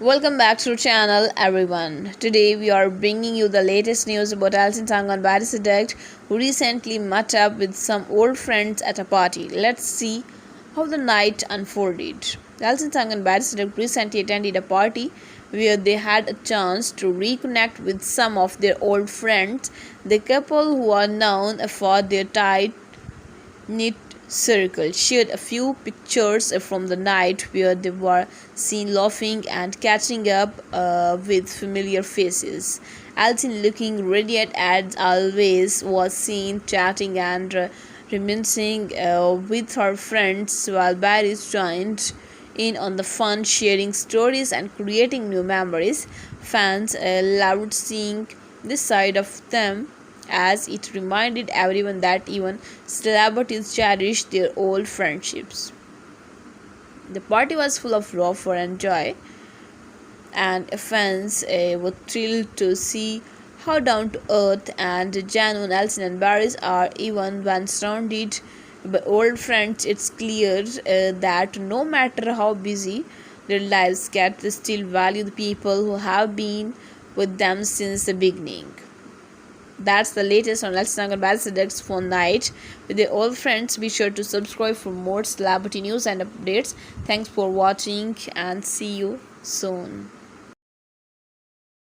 Welcome back to our channel everyone. Today we are bringing you the latest news about Alton Tangan Barisadect who recently met up with some old friends at a party. Let's see how the night unfolded. Alton Tangan Barisadect recently attended a party where they had a chance to reconnect with some of their old friends, the couple who are known for their tight knit circle shared a few pictures from the night where they were seen laughing and catching up uh, with familiar faces. Alton, looking radiant as always, was seen chatting and uh, reminiscing uh, with her friends while Barry joined in on the fun, sharing stories and creating new memories. Fans uh, loved seeing this side of them as it reminded everyone that even celebrities cherish their old friendships. The party was full of laughter and joy, and fans uh, were thrilled to see how down to earth and genuine Elson and Barrys are, even when surrounded by old friends. It's clear uh, that no matter how busy their lives get, they still value the people who have been with them since the beginning. That's the latest on Let's Talk about Sadek's phone night with your old friends. Be sure to subscribe for more celebrity news and updates. Thanks for watching and see you soon.